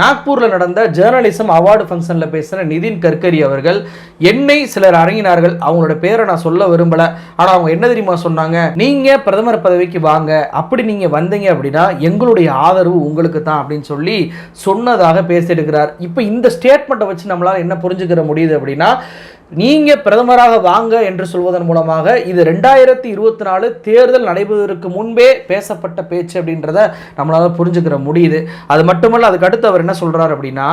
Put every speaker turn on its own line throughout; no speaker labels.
நாக்பூரில் நடந்த journalism award ஃபங்க்ஷனில் பேசின நிதின் கட்கரி அவர்கள் என்னை சிலர் அறங்கினார்கள் அவங்களோட பேரை நான் சொல்ல விரும்பலை ஆனால் அவங்க என்ன தெரியுமா சொன்னாங்க நீங்கள் பிரதமர் பதவிக்கு வாங்க அப்படி நீங்கள் வந்தீங்க அப்படின்னா எங்களுடைய ஆதரவு உங்களுக்கு தான் அப்படின்னு சொல்லி சொன்னதாக பேசியிருக்கிறார் இப்போ இந்த ஸ்டேட்மெண்ட்டை வச்சு நம்மளால் என்ன புரிஞ்சுக்கிற முடியுது அப்படின்னா நீங்கள் பிரதமராக வாங்க என்று சொல்வதன் மூலமாக இது ரெண்டாயிரத்தி இருபத்தி நாலு தேர்தல் நடைபெறுவதற்கு முன்பே பேசப்பட்ட பேச்சு அப்படின்றத நம்மளால் புரிஞ்சுக்கிற முடியுது அது மட்டுமல்ல அதுக்கு அடுத்து அவர் என்ன சொல்கிறார் அப்படின்னா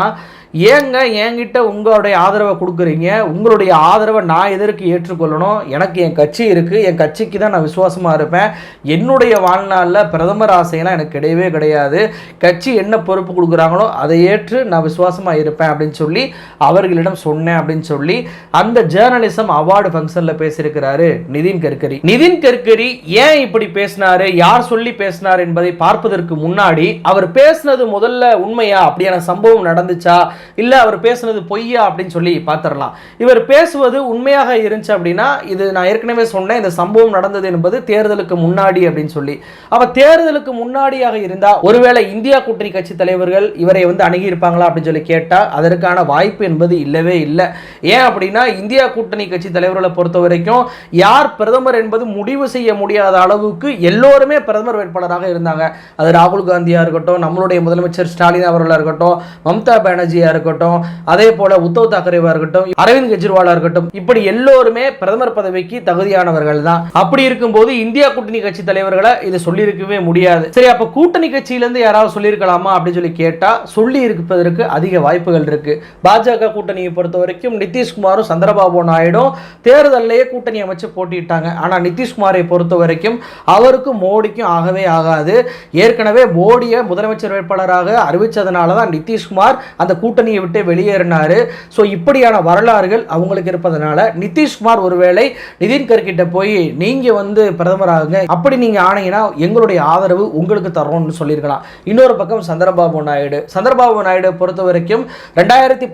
ஏங்க என்கிட்ட உங்களுடைய ஆதரவை கொடுக்குறீங்க உங்களுடைய ஆதரவை நான் எதற்கு ஏற்றுக்கொள்ளணும் எனக்கு என் கட்சி இருக்குது என் கட்சிக்கு தான் நான் விசுவாசமாக இருப்பேன் என்னுடைய வாழ்நாளில் பிரதமர் ஆசையெல்லாம் எனக்கு கிடையவே கிடையாது கட்சி என்ன பொறுப்பு கொடுக்குறாங்களோ அதை ஏற்று நான் விசுவாசமாக இருப்பேன் அப்படின்னு சொல்லி அவர்களிடம் சொன்னேன் அப்படின்னு சொல்லி அந்த ஜேர்னலிசம் அவார்டு ஃபங்க்ஷனில் பேசியிருக்கிறாரு நிதின் கட்கரி நிதின் கட்கரி ஏன் இப்படி பேசினாரு யார் சொல்லி பேசினார் என்பதை பார்ப்பதற்கு முன்னாடி அவர் பேசினது முதல்ல உண்மையா அப்படியான சம்பவம் நடந்துச்சா இல்லை அவர் பேசுனது பொய்யா அப்படின்னு சொல்லி பார்த்துடலாம் இவர் பேசுவது உண்மையாக இருந்துச்சு அப்படின்னா இது நான் ஏற்கனவே சொன்னேன் இந்த சம்பவம் நடந்தது என்பது தேர்தலுக்கு முன்னாடி அப்படின்னு சொல்லி அப்போ தேர்தலுக்கு முன்னாடியாக இருந்தால் ஒருவேளை இந்தியா கூட்டணி கட்சி தலைவர்கள் இவரை வந்து அணுகியிருப்பாங்களா அப்படின்னு சொல்லி கேட்டால் அதற்கான வாய்ப்பு என்பது இல்லவே இல்லை ஏன் அப்படின்னா இந்தியா கூட்டணி கட்சி தலைவர்களை பொறுத்த வரைக்கும் யார் பிரதமர் என்பது முடிவு செய்ய முடியாத அளவுக்கு எல்லோருமே பிரதமர் வேட்பாளராக இருந்தாங்க அது ராகுல் காந்தியாக இருக்கட்டும் நம்மளுடைய முதலமைச்சர் ஸ்டாலின் அவர்களாக இருக்கட்டும் மம்தா பானர்ஜியாக மோடியாக இருக்கட்டும் அதே போல உத்தவ் தாக்கரேவா இருக்கட்டும் அரவிந்த் கெஜ்ரிவாலா இருக்கட்டும் இப்படி எல்லோருமே பிரதமர் பதவிக்கு தகுதியானவர்கள் தான் அப்படி இருக்கும்போது இந்தியா கூட்டணி கட்சி தலைவர்களை இதை சொல்லியிருக்கவே முடியாது சரி அப்ப கூட்டணி கட்சியிலேருந்து யாராவது சொல்லியிருக்கலாமா அப்படின்னு சொல்லி கேட்டா சொல்லி இருப்பதற்கு அதிக வாய்ப்புகள் இருக்கு பாஜக கூட்டணியை பொறுத்த வரைக்கும் நிதிஷ்குமாரும் சந்திரபாபு நாயுடும் தேர்தலையே கூட்டணி அமைச்சு போட்டிட்டாங்க ஆனா நிதிஷ்குமாரை பொறுத்த வரைக்கும் அவருக்கும் மோடிக்கும் ஆகவே ஆகாது ஏற்கனவே மோடியை முதலமைச்சர் வேட்பாளராக அறிவித்ததுனால தான் நிதிஷ்குமார் அந்த கூட்டணி கூட்டணியை விட்டு வெளியேறினார் ஸோ இப்படியான வரலாறுகள் அவங்களுக்கு இருப்பதனால நிதிஷ்குமார் ஒருவேளை நிதின் கர்கிட்ட போய் நீங்கள் வந்து பிரதமராகுங்க அப்படி நீங்கள் ஆனீங்கன்னா எங்களுடைய ஆதரவு உங்களுக்கு தரோம்னு சொல்லியிருக்கலாம் இன்னொரு பக்கம் சந்திரபாபு நாயுடு சந்திரபாபு நாயுடு பொறுத்த வரைக்கும் ரெண்டாயிரத்தி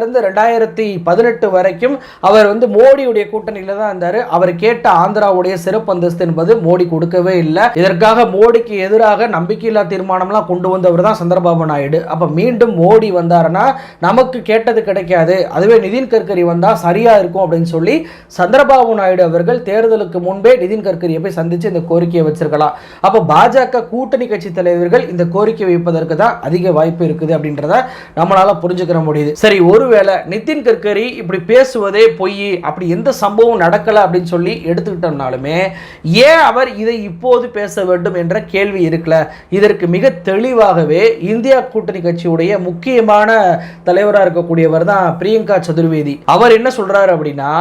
இருந்து ரெண்டாயிரத்தி பதினெட்டு வரைக்கும் அவர் வந்து மோடியுடைய கூட்டணியில் தான் இருந்தார் அவர் கேட்ட ஆந்திராவுடைய சிறப்பு அந்தஸ்து என்பது மோடி கொடுக்கவே இல்லை இதற்காக மோடிக்கு எதிராக நம்பிக்கையில்லா தீர்மானம்லாம் கொண்டு வந்தவர் தான் சந்திரபாபு நாயுடு அப்போ மீண்டும் மோடி வந்தாருன்னா நமக்கு கேட்டது கிடைக்காது அதுவே நிதின் கட்கரி வந்தால் சரியாக இருக்கும் அப்படின்னு சொல்லி சந்திரபாபு நாயுடு அவர்கள் தேர்தலுக்கு முன்பே நிதின் கட்கரியை போய் சந்தித்து இந்த கோரிக்கையை வச்சிருக்கலாம் அப்போ பாஜக கூட்டணி கட்சி தலைவர்கள் இந்த கோரிக்கை வைப்பதற்கு தான் அதிக வாய்ப்பு இருக்குது அப்படின்றத நம்மளால் புரிஞ்சுக்கிற முடியுது சரி ஒருவேளை நிதின் கட்கரி இப்படி பேசுவதே பொய் அப்படி எந்த சம்பவம் நடக்கலை அப்படின்னு சொல்லி எடுத்துக்கிட்டோம்னாலுமே ஏன் அவர் இதை இப்போது பேச வேண்டும் என்ற கேள்வி இருக்கல இதற்கு மிக தெளிவாகவே இந்தியா கூட்டணி கட்சியுடைய முக்கியமான தலைவராக இருக்கக்கூடியவர் தான் பிரியங்கா சதுர்வேதி அவர் என்ன சொல்கிறார் அப்படின்னா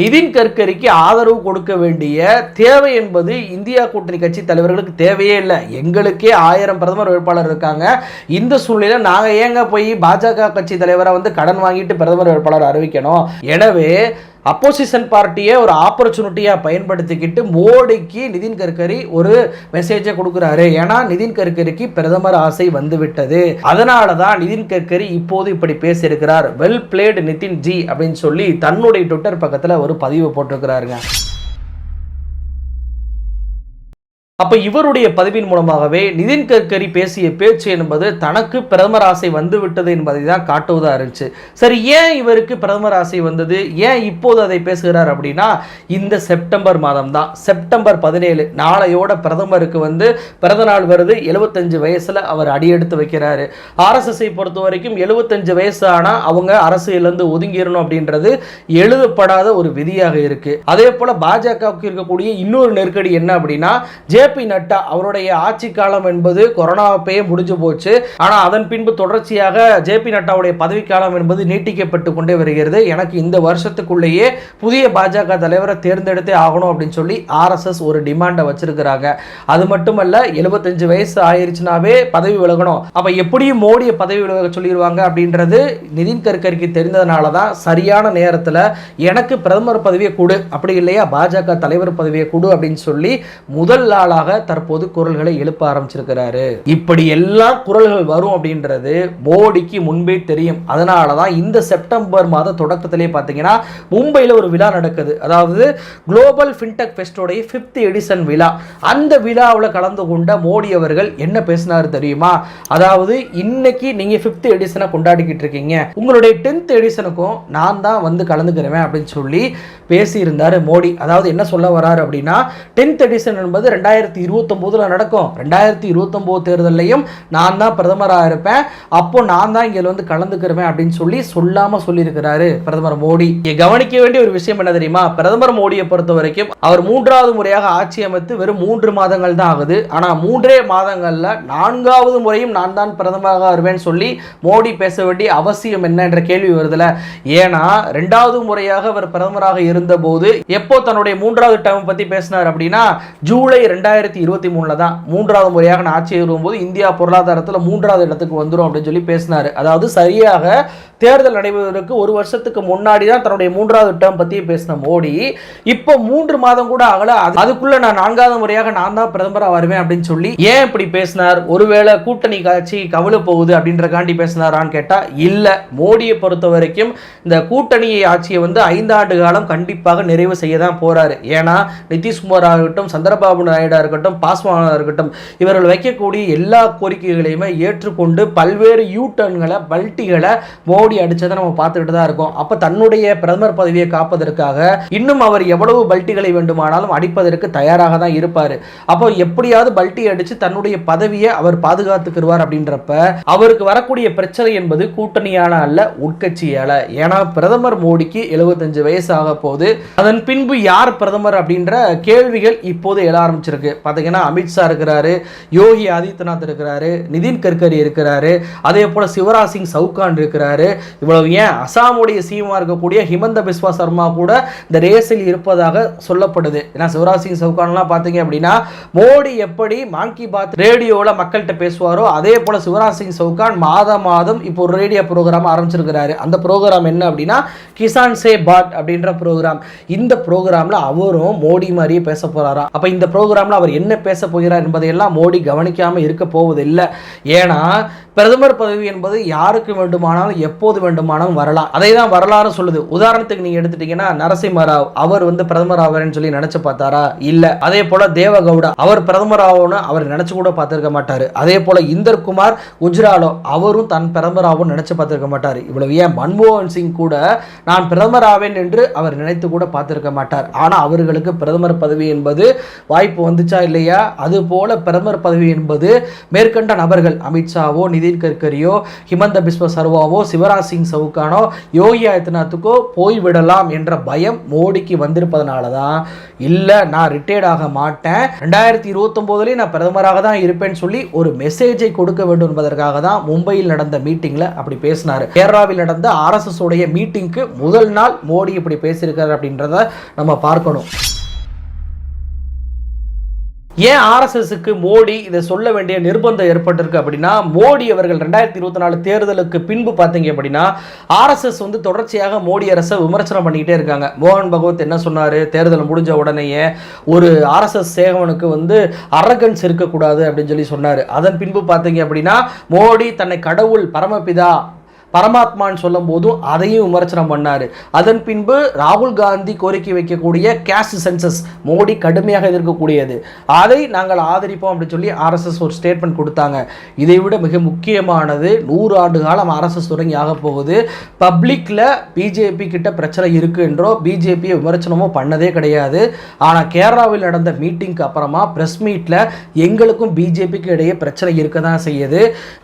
நிதின் கட்கரிக்கு ஆதரவு கொடுக்க வேண்டிய தேவை என்பது இந்தியா கூட்டணி கட்சி தலைவர்களுக்கு தேவையே இல்லை எங்களுக்கே ஆயிரம் பிரதமர் வேட்பாளர் இருக்காங்க இந்த சூழ்நிலை நாங்கள் ஏங்க போய் பாஜக கட்சி தலைவராக வந்து கடன் வாங்கிட்டு பிரதமர் வேட்பாளர் அறிவிக்கணும் எனவே அப்போசிஷன் பார்ட்டியை ஒரு ஆப்பர்ச்சுனிட்டியாக பயன்படுத்திக்கிட்டு மோடிக்கு நிதின் கட்கரி ஒரு மெசேஜை கொடுக்குறாரு ஏன்னா நிதின் கட்கரிக்கு பிரதமர் ஆசை வந்துவிட்டது அதனால தான் நிதின் கட்கரி இப்போது இப்படி பேசியிருக்கிறார் வெல் பிளேடு நிதின் ஜி அப்படின்னு சொல்லி தன்னுடைய ட்விட்டர் பக்கத்தில் ஒரு பதிவு போட்டிருக்கிறாருங்க அப்போ இவருடைய பதிவின் மூலமாகவே நிதின் கட்கரி பேசிய பேச்சு என்பது தனக்கு பிரதமர் ஆசை வந்து விட்டது என்பதை தான் காட்டுவதாக இருந்துச்சு சரி ஏன் இவருக்கு பிரதமர் ஆசை வந்தது ஏன் இப்போது அதை பேசுகிறார் அப்படின்னா இந்த செப்டம்பர் மாதம் தான் செப்டம்பர் பதினேழு நாளையோட பிரதமருக்கு வந்து பிறந்த நாள் வருது எழுபத்தஞ்சு வயசில் அவர் அடியெடுத்து வைக்கிறாரு ஆர்எஸ்எஸ்ஐ பொறுத்த வரைக்கும் எழுபத்தஞ்சு வயசு ஆனால் அவங்க அரசியலேருந்து ஒதுங்கிடணும் அப்படின்றது எழுதப்படாத ஒரு விதியாக இருக்குது அதே போல் பாஜகவுக்கு இருக்கக்கூடிய இன்னொரு நெருக்கடி என்ன அப்படின்னா ஜே ஜேபி நட்டா அவருடைய ஆட்சி காலம் என்பது கொரோனாவே முடிஞ்சு போச்சு ஆனால் அதன் பின்பு தொடர்ச்சியாக ஜேபி நட்டாவுடைய பதவிக்காலம் என்பது நீட்டிக்கப்பட்டு கொண்டே வருகிறது எனக்கு இந்த வருஷத்துக்குள்ளேயே புதிய பாஜக தலைவரை தேர்ந்தெடுத்தே ஆகணும் அப்படின்னு சொல்லி ஆர்எஸ்எஸ் ஒரு டிமாண்டை வச்சிருக்கிறாங்க அது மட்டுமல்ல எழுபத்தஞ்சு வயசு ஆயிருச்சுனாவே பதவி விலகணும் அப்போ எப்படியும் மோடியை பதவி விலக சொல்லிடுவாங்க அப்படின்றது நிதின் கட்கரிக்கு தெரிந்ததுனால தான் சரியான நேரத்தில் எனக்கு பிரதமர் பதவியை கொடு அப்படி இல்லையா பாஜக தலைவர் பதவியை கொடு அப்படின்னு சொல்லி முதல் நாளாக எதிராக தற்போது குரல்களை எழுப்ப ஆரம்பிச்சிருக்கிறாரு இப்படி எல்லா குரல்கள் வரும் அப்படின்றது மோடிக்கு முன்பே தெரியும் அதனால தான் இந்த செப்டம்பர் மாத தொடக்கத்திலே பார்த்தீங்கன்னா மும்பையில் ஒரு விழா நடக்குது அதாவது குளோபல் ஃபின்டெக் ஃபெஸ்டோடைய ஃபிஃப்த் எடிசன் விழா அந்த விழாவில் கலந்து கொண்ட மோடி அவர்கள் என்ன பேசினார் தெரியுமா அதாவது இன்னைக்கு நீங்கள் ஃபிஃப்த் எடிசனை கொண்டாடிக்கிட்டு இருக்கீங்க உங்களுடைய டென்த் எடிசனுக்கும் நான் தான் வந்து கலந்துக்கிறேன் அப்படின்னு சொல்லி பேசியிருந்தார் மோடி அதாவது என்ன சொல்ல வராரு அப்படின்னா டென்த் எடிசன் என்பது ரெண்டாயிரத்தி ரெண்டாயிரத்தி இருபத்தொம்போதில் நடக்கும் ரெண்டாயிரத்தி இருபத்தொம்போது தேர்தலையும் நான் தான் பிரதமராக இருப்பேன் அப்போ நான் தான் இங்கே வந்து கலந்துக்கிறேன் அப்படின்னு சொல்லி சொல்லாமல் சொல்லியிருக்கிறாரு பிரதமர் மோடி இங்கே கவனிக்க வேண்டிய ஒரு விஷயம் என்ன தெரியுமா பிரதமர் மோடியை பொறுத்த வரைக்கும் அவர் மூன்றாவது முறையாக ஆட்சி அமைத்து வெறும் மூன்று மாதங்கள் தான் ஆகுது ஆனால் மூன்றே மாதங்களில் நான்காவது முறையும் நான் தான் பிரதமராக வருவேன் சொல்லி மோடி பேச வேண்டிய அவசியம் என்ன என்ற கேள்வி வருதுல ஏன்னா ரெண்டாவது முறையாக அவர் பிரதமராக இருந்தபோது எப்போ தன்னுடைய மூன்றாவது டைம் பற்றி பேசினார் அப்படின்னா ஜூலை ரெண்டாயிரத்தி ரெண்டாயிரத்தி இருபத்தி மூணில் தான் மூன்றாவது முறையாக நான் ஆட்சி வரும்போது இந்தியா பொருளாதாரத்தில் மூன்றாவது இடத்துக்கு வந்துடும் அப்படின்னு சொல்லி பேசினார் அதாவது சரியாக தேர்தல் நடைபெறுவதற்கு ஒரு வருஷத்துக்கு முன்னாடி தான் தன்னுடைய மூன்றாவது டேர்ம் பற்றி பேசின மோடி இப்போ மூன்று மாதம் கூட ஆகல அதுக்குள்ளே நான் நான்காவது முறையாக நான் தான் பிரதமராக வருவேன் அப்படின்னு சொல்லி ஏன் இப்படி பேசினார் ஒருவேளை கூட்டணி காட்சி கவலை போகுது அப்படின்றக்காண்டி பேசினாரான்னு கேட்டால் இல்லை மோடியை பொறுத்த வரைக்கும் இந்த கூட்டணியை ஆட்சியை வந்து ஐந்தாண்டு காலம் கண்டிப்பாக நிறைவு செய்ய தான் போகிறாரு ஏன்னா நிதிஷ்குமார் ஆகட்டும் சந்திரபாபு நாயுடு இருக்கட்டும் பாஸ்வானாக இருக்கட்டும் இவர்கள் வைக்கக்கூடிய எல்லா கோரிக்கைகளையுமே ஏற்றுக்கொண்டு பல்வேறு யூ டர்ன்களை பல்ட்டிகளை மோடி அடித்ததை நம்ம பார்த்துக்கிட்டு தான் இருக்கோம் அப்போ தன்னுடைய பிரதமர் பதவியை காப்பதற்காக இன்னும் அவர் எவ்வளவு பல்ட்டிகளை வேண்டுமானாலும் அடிப்பதற்கு தயாராக தான் இருப்பார் அப்போ எப்படியாவது பல்ட்டி அடித்து தன்னுடைய பதவியை அவர் பாதுகாத்துக்கிடுவார் அப்படின்றப்ப அவருக்கு வரக்கூடிய பிரச்சனை என்பது கூட்டணியால அல்ல உட்கட்சியால ஏன்னா பிரதமர் மோடிக்கு எழுபத்தஞ்சு வயசு ஆக போது அதன் பின்பு யார் பிரதமர் அப்படின்ற கேள்விகள் இப்போது எழ ஆரம்பிச்சிருக்கு பார்த்தீங்கன்னா அமித்ஷா இருக்கிறாரு யோகி ஆதித்யநாத் இருக்கிறாரு நிதின் கட்கரி இருக்கிறாரு அதே போல் சிவராஜ் சிங் சவுகான் இருக்கிறாரு இவ்வளவு ஏன் அசாமுடைய சீமா இருக்கக்கூடிய ஹிமந்த பிஸ்வா சர்மா கூட இந்த ரேஸில் இருப்பதாக சொல்லப்படுது ஏன்னா சிவராஜ் சிங் சவுகான்லாம் பார்த்தீங்க அப்படின்னா மோடி எப்படி மாங்கி பாத் ரேடியோவில் மக்கள்கிட்ட பேசுவாரோ அதே போல் சிவராஜ் சிங் சவுகான் மாதம் மாதம் இப்போ ஒரு ரேடியோ ப்ரோக்ராம் ஆரம்பிச்சிருக்கிறாரு அந்த ப்ரோக்ராம் என்ன அப்படின்னா கிசான் சே பாட் அப்படின்ற ப்ரோக்ராம் இந்த ப்ரோக்ராமில் அவரும் மோடி மாதிரியே பேச போகிறாரா அப்போ இந்த ப்ரோக்ராமில் அவர் என்ன பேச போகிறார் என்பதையெல்லாம் மோடி கவனிக்காமல் இருக்க போவதில்லை ஏன்னா பிரதமர் பதவி என்பது யாருக்கு வேண்டுமானாலும் எப்போது வேண்டுமானாலும் வரலாம் அதை தான் வரலாறு சொல்லுது உதாரணத்துக்கு நீங்கள் எடுத்துட்டீங்கன்னா நரசிம்மராவ் அவர் வந்து பிரதமர் ஆவார்னு சொல்லி நினச்சி பார்த்தாரா இல்லை அதே போல் தேவகவுடா அவர் பிரதமர் ஆகும்னு அவர் நினச்சி கூட பார்த்துருக்க மாட்டார் அதே போல் குமார் குஜ்ராலோ அவரும் தன் பிரதமர் ஆகும்னு நினச்சி பார்த்துருக்க மாட்டார் இவ்வளவு ஏன் மன்மோகன் சிங் கூட நான் பிரதமர் ஆவேன் என்று அவர் நினைத்து கூட பார்த்துருக்க மாட்டார் ஆனால் அவர்களுக்கு பிரதமர் பதவி என்பது வாய்ப்பு வந்து இருந்துச்சா இல்லையா அது போல பிரதமர் பதவி என்பது மேற்கண்ட நபர்கள் அமித்ஷாவோ நிதின் கட்கரியோ ஹிமந்த பிஸ்வ சர்வாவோ சிவராஜ் சிங் சவுகானோ யோகி ஆதித்யநாத்துக்கோ போய்விடலாம் என்ற பயம் மோடிக்கு வந்திருப்பதனால தான் இல்லை நான் ரிட்டையர்ட் ஆக மாட்டேன் ரெண்டாயிரத்தி இருபத்தொம்போதுலேயும் நான் பிரதமராக தான் இருப்பேன்னு சொல்லி ஒரு மெசேஜை கொடுக்க வேண்டும் என்பதற்காக தான் மும்பையில் நடந்த மீட்டிங்கில் அப்படி பேசினார் கேரளாவில் நடந்த ஆர்எஸ்எஸ் உடைய மீட்டிங்க்கு முதல் நாள் மோடி இப்படி பேசியிருக்காரு அப்படின்றத நம்ம பார்க்கணும் ஏன் ஆர்எஸ்எஸ்க்கு மோடி இதை சொல்ல வேண்டிய நிர்பந்தம் ஏற்பட்டிருக்கு அப்படின்னா மோடி அவர்கள் ரெண்டாயிரத்தி இருபத்தி நாலு தேர்தலுக்கு பின்பு பார்த்தீங்க அப்படின்னா ஆர்எஸ்எஸ் வந்து தொடர்ச்சியாக மோடி அரசை விமர்சனம் பண்ணிக்கிட்டே இருக்காங்க மோகன் பகவத் என்ன சொன்னார் தேர்தல் முடிஞ்ச உடனேயே ஒரு ஆர்எஸ்எஸ் சேகவனுக்கு வந்து அரகன்ஸ் இருக்கக்கூடாது அப்படின்னு சொல்லி சொன்னார் அதன் பின்பு பார்த்தீங்க அப்படின்னா மோடி தன்னை கடவுள் பரமபிதா பரமாத்மான்னு சொல்லும் போதும் அதையும் விமர்சனம் பண்ணார் அதன் பின்பு ராகுல் காந்தி கோரிக்கை வைக்கக்கூடிய கேஸ்ட் சென்சஸ் மோடி கடுமையாக எதிர்க்கக்கூடியது அதை நாங்கள் ஆதரிப்போம் அப்படின்னு சொல்லி ஆர்எஸ்எஸ் ஒரு ஸ்டேட்மெண்ட் கொடுத்தாங்க இதை விட மிக முக்கியமானது நூறு ஆண்டு காலம் ஆர்எஸ்எஸ் தொடங்கி ஆக போகுது பப்ளிக்கில் பிஜேபி கிட்ட பிரச்சனை இருக்குது என்றோ பிஜேபியை விமர்சனமோ பண்ணதே கிடையாது ஆனால் கேரளாவில் நடந்த மீட்டிங்க்கு அப்புறமா ப்ரெஸ் மீட்டில் எங்களுக்கும் பிஜேபிக்கு இடையே பிரச்சனை இருக்க தான் செய்யுது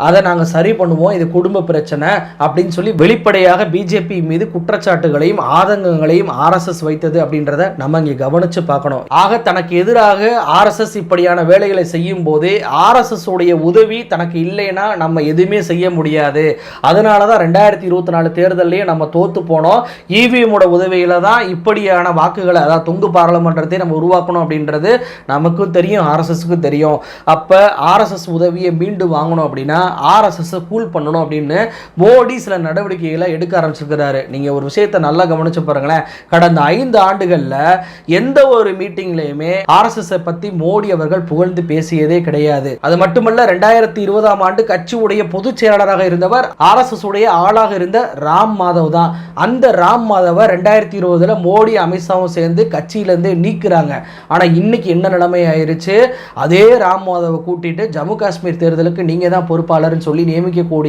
அதை நாங்கள் சரி பண்ணுவோம் இது குடும்ப பிரச்சனை அப்படின்னு சொல்லி வெளிப்படையாக பிஜேபி மீது குற்றச்சாட்டுகளையும் ஆதங்கங்களையும் ஆர்எஸ்எஸ் வைத்தது அப்படின்றத நம்ம இங்கே கவனித்து பார்க்கணும் ஆக தனக்கு எதிராக ஆர்எஸ்எஸ் இப்படியான வேலைகளை செய்யும் போதே ஆர்எஸ்எஸ் உடைய உதவி தனக்கு இல்லைன்னா நம்ம எதுவுமே செய்ய முடியாது அதனால தான் ரெண்டாயிரத்தி இருபத்தி நாலு தேர்தலையும் நம்ம தோற்று போனோம் இவிஎமோட e உதவியில தான் இப்படியான வாக்குகளை அதாவது தொங்கு பாராளுமன்றத்தை நம்ம உருவாக்கணும் அப்படின்றது நமக்கும் தெரியும் ஆர்எஸ்எஸ்க்கும் தெரியும் அப்போ ஆர்எஸ்எஸ் உதவியை மீண்டும் வாங்கணும் அப்படின்னா ஆர்எஸ்எஸ்ஸை கூல் பண்ணணும் அப்படின்னு மோடி அப்படி சில நடவடிக்கைகளை எடுக்க ஆரம்பிச்சிருக்கிறாரு நீங்கள் ஒரு விஷயத்தை நல்லா கவனிச்சு பாருங்களேன் கடந்த ஐந்து ஆண்டுகளில் எந்த ஒரு மீட்டிங்லையுமே ஆர்எஸ்எஸ்ஸை பற்றி மோடி அவர்கள் புகழ்ந்து பேசியதே கிடையாது அது மட்டுமல்ல ரெண்டாயிரத்தி இருபதாம் ஆண்டு கட்சியுடைய பொதுச் செயலாளராக இருந்தவர் ஆர்எஸ்எஸ் உடைய ஆளாக இருந்த ராம் மாதவ் தான் அந்த ராம் மாதவர் ரெண்டாயிரத்தி இருபதுல மோடி அமித்ஷாவும் சேர்ந்து கட்சியிலேருந்து நீக்கிறாங்க ஆனால் இன்னைக்கு என்ன நிலைமை ஆயிடுச்சு அதே ராம் மாதவை கூட்டிட்டு ஜம்மு காஷ்மீர் தேர்தலுக்கு நீங்கள் தான் பொறுப்பாளர்னு சொல்லி நியமிக்கக்கூடிய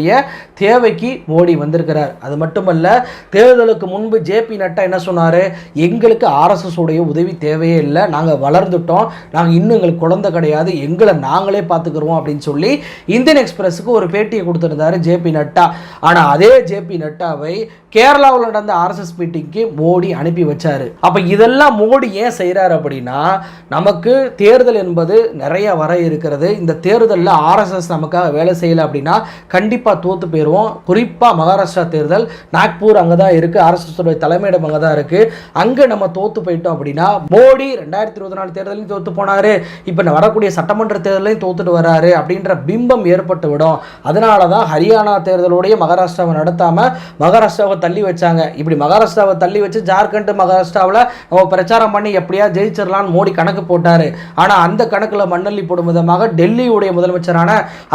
தேவைக்கு மோடி வந்திருக்கிறார் அது மட்டுமல்ல தேர்தலுக்கு முன்பு ஜேபி நட்டா என்ன சொன்னார் எங்களுக்கு ஆர்எஸ்எஸ் உடைய உதவி தேவையே இல்லை நாங்கள் வளர்ந்துட்டோம் நாங்கள் இன்னும் எங்களுக்கு குழந்தை கிடையாது எங்களை நாங்களே பார்த்துக்கிறோம் அப்படின்னு சொல்லி இந்தியன் எக்ஸ்பிரஸுக்கு ஒரு பேட்டியை கொடுத்துருந்தாரு ஜேபி நட்டா ஆனால் அதே ஜேபி நட்டாவை கேரளாவில் நடந்த ஆர்எஸ்எஸ் மீட்டிங்க்கு மோடி அனுப்பி வச்சார் அப்போ இதெல்லாம் மோடி ஏன் செய்கிறார் அப்படின்னா நமக்கு தேர்தல் என்பது நிறைய வர இருக்கிறது இந்த தேர்தலில் ஆர்எஸ்எஸ் நமக்காக வேலை செய்யலை அப்படின்னா கண்டிப்பாக தோற்று போயிடுவோம் குறிப்பாக குறிப்பாக மகாராஷ்டிரா தேர்தல் நாக்பூர் அங்கே தான் இருக்குது ஆர்எஸ்எஸோடைய தலைமையிடம் அங்கே தான் இருக்குது அங்கே நம்ம தோற்று போயிட்டோம் அப்படின்னா மோடி ரெண்டாயிரத்தி இருபத்தி நாலு தேர்தலையும் தோற்று போனார் இப்போ வரக்கூடிய சட்டமன்ற தேர்தலையும் தோத்துட்டு வர்றாரு அப்படின்ற பிம்பம் ஏற்பட்டு விடும் அதனால தான் ஹரியானா தேர்தலோடைய மகாராஷ்டிராவை நடத்தாமல் மகாராஷ்டிராவை தள்ளி வச்சாங்க இப்படி மகாராஷ்டிராவை தள்ளி வச்சு ஜார்க்கண்ட் மகாராஷ்டிராவில் நம்ம பிரச்சாரம் பண்ணி எப்படியா ஜெயிச்சிடலான்னு மோடி கணக்கு போட்டார் ஆனால் அந்த கணக்கில் மண்ணள்ளி போடும் விதமாக டெல்லியுடைய முதலமைச்சரான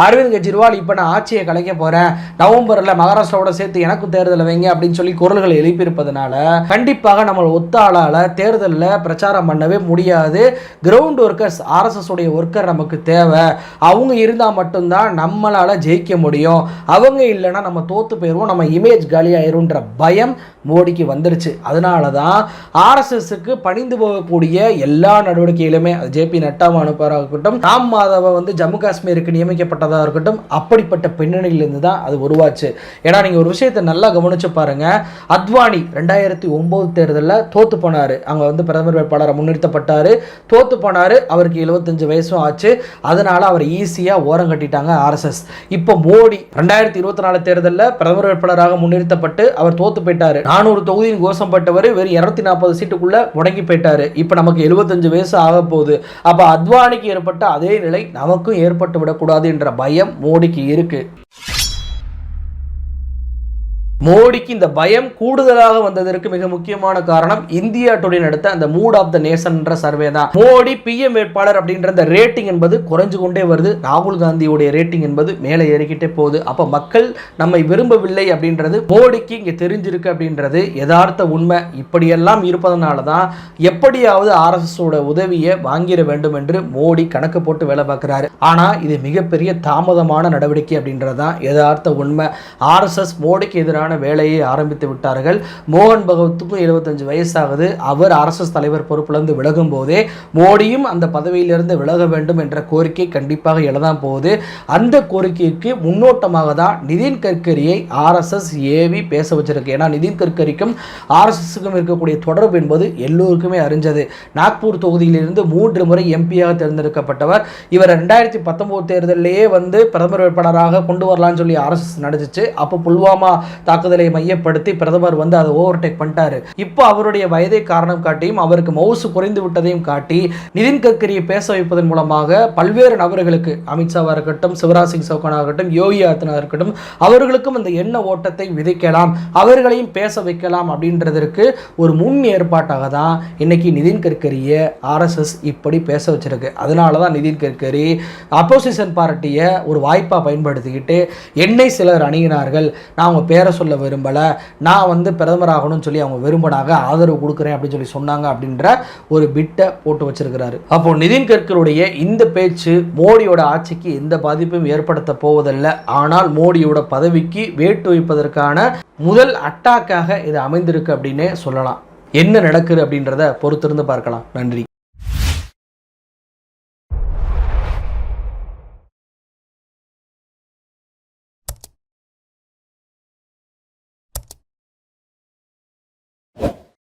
அரவிந்த் கெஜ்ரிவால் இப்போ நான் ஆட்சியை கலைக்க போகிறேன் நவம்பரில் காங்கிரஸோட சேர்த்து எனக்கும் தேர்தல் வைங்க அப்படின்னு சொல்லி குரல்களை எழுப்பியிருப்பதனால கண்டிப்பாக நம்ம ஒத்தாளால் தேர்தலில் பிரச்சாரம் பண்ணவே முடியாது கிரவுண்ட் ஒர்க்கர்ஸ் ஆர்எஸ்எஸ் உடைய ஒர்க்கர் நமக்கு தேவை அவங்க இருந்தால் மட்டும்தான் நம்மளால் ஜெயிக்க முடியும் அவங்க இல்லைன்னா நம்ம தோற்று போயிடுவோம் நம்ம இமேஜ் காலியாயிரும்ன்ற பயம் மோடிக்கு வந்துருச்சு அதனால தான் ஆர்எஸ்எஸ்க்கு பணிந்து போகக்கூடிய எல்லா நடவடிக்கையிலுமே அது ஜேபி நட்டாவை அனுப்புறதாக இருக்கட்டும் ராம் மாதவை வந்து ஜம்மு காஷ்மீருக்கு நியமிக்கப்பட்டதாக இருக்கட்டும் அப்படிப்பட்ட பின்னணியிலிருந்து தான் அது உருவாச்சு ஏன்னா நீங்கள் ஒரு விஷயத்தை நல்லா கவனிச்சு பாருங்கள் அத்வானி ரெண்டாயிரத்தி ஒம்பது தேர்தலில் தோற்று போனார் அவங்க வந்து பிரதமர் வேட்பாளராக முன்னிறுத்தப்பட்டார் தோற்று போனார் அவருக்கு எழுபத்தஞ்சு வயசும் ஆச்சு அதனால் அவர் ஈஸியாக ஓரம் கட்டிட்டாங்க ஆர்எஸ்எஸ் இப்போ மோடி ரெண்டாயிரத்தி இருபத்தி நாலு தேர்தலில் பிரதமர் வேட்பாளராக முன்னிறுத்தப்பட்டு அவர் தோற்று போயிட்டார் நானூறு தொகுதியின் கோஷம் பட்டவர் வெறும் இரநூத்தி நாற்பது சீட்டுக்குள்ளே முடங்கி போயிட்டாரு இப்போ நமக்கு எழுபத்தஞ்சு வயசு ஆக போகுது அப்போ அத்வானிக்கு ஏற்பட்ட அதே நிலை நமக்கும் ஏற்பட்டு விடக்கூடாது என்ற பயம் மோடிக்கு இருக்குது மோடிக்கு இந்த பயம் கூடுதலாக வந்ததற்கு மிக முக்கியமான காரணம் இந்தியா டுடே நடத்த அந்த மூட் ஆஃப் த நேஷன்ன்ற சர்வே தான் மோடி பிஎம் வேட்பாளர் அப்படின்ற அந்த ரேட்டிங் என்பது குறைஞ்சு கொண்டே வருது ராகுல் காந்தியுடைய ரேட்டிங் என்பது மேலே ஏறிக்கிட்டே போகுது அப்ப மக்கள் நம்மை விரும்பவில்லை அப்படின்றது மோடிக்கு இங்கே தெரிஞ்சிருக்கு அப்படின்றது யதார்த்த உண்மை இப்படியெல்லாம் இருப்பதனால தான் எப்படியாவது ஆர்எஸ்எஸோட உதவியை வாங்கிட வேண்டும் என்று மோடி கணக்கு போட்டு வேலை பார்க்குறாரு ஆனால் இது மிகப்பெரிய தாமதமான நடவடிக்கை அப்படின்றது தான் யதார்த்த உண்மை ஆர்எஸ்எஸ் மோடிக்கு எதிரான கடுமையான வேலையை ஆரம்பித்து விட்டார்கள் மோகன் பகவத்துக்கும் எழுபத்தஞ்சு வயசாகுது அவர் ஆர்எஸ்எஸ் தலைவர் பொறுப்பிலிருந்து விலகும் போதே மோடியும் அந்த பதவியிலிருந்து விலக வேண்டும் என்ற கோரிக்கை கண்டிப்பாக எழதான் போகுது அந்த கோரிக்கைக்கு முன்னோட்டமாக தான் நிதின் கட்கரியை ஆர்எஸ்எஸ் ஏவி பேச வச்சிருக்கு ஏன்னா நிதின் கட்கரிக்கும் ஆர்எஸ்எஸ்க்கும் இருக்கக்கூடிய தொடர்பு என்பது எல்லோருக்குமே அறிஞ்சது நாக்பூர் தொகுதியிலிருந்து மூன்று முறை எம்பியாக தேர்ந்தெடுக்கப்பட்டவர் இவர் ரெண்டாயிரத்தி பத்தொன்பது தேர்தலிலேயே வந்து பிரதமர் வேட்பாளராக கொண்டு வரலாம்னு சொல்லி ஆர்எஸ்எஸ் நடிச்சிச்சு அப்போ புல்வாமா தாக்குதலை மையப்படுத்தி பிரதமர் வந்து அதை ஓவர்டேக் பண்ணிட்டாரு இப்போ அவருடைய வயதை காரணம் காட்டியும் அவருக்கு மவுசு குறைந்து விட்டதையும் காட்டி நிதின் கட்கரியை பேச வைப்பதன் மூலமாக பல்வேறு நபர்களுக்கு அமித்ஷாவாக இருக்கட்டும் சிவராஜ் சிங் சௌகானாக இருக்கட்டும் யோகி ஆதித்யநாத் இருக்கட்டும் அவர்களுக்கும் அந்த எண்ண ஓட்டத்தை விதைக்கலாம் அவர்களையும் பேச வைக்கலாம் அப்படின்றதற்கு ஒரு முன் ஏற்பாட்டாக தான் இன்னைக்கு நிதின் கட்கரியை ஆர்எஸ்எஸ் இப்படி பேச வச்சிருக்கு அதனால தான் நிதின் கட்கரி அப்போசிஷன் பார்ட்டியை ஒரு வாய்ப்பாக பயன்படுத்திக்கிட்டு என்னை சிலர் அணுகினார்கள் நான் அவங்க பேரை சொல்ல கொள்ள விரும்பலை நான் வந்து பிரதமர் ஆகணும்னு சொல்லி அவங்க விரும்பினாங்க ஆதரவு கொடுக்குறேன் அப்படின்னு சொல்லி சொன்னாங்க அப்படின்ற ஒரு பிட்டை போட்டு வச்சிருக்கிறாரு அப்போ நிதின் கட்கருடைய இந்த பேச்சு மோடியோட ஆட்சிக்கு எந்த பாதிப்பும் ஏற்படுத்த போவதில்லை ஆனால் மோடியோட பதவிக்கு வேட்டு வைப்பதற்கான முதல் அட்டாக்காக இது அமைந்திருக்கு அப்படின்னே சொல்லலாம் என்ன நடக்குது அப்படின்றத பொறுத்திருந்து பார்க்கலாம் நன்றி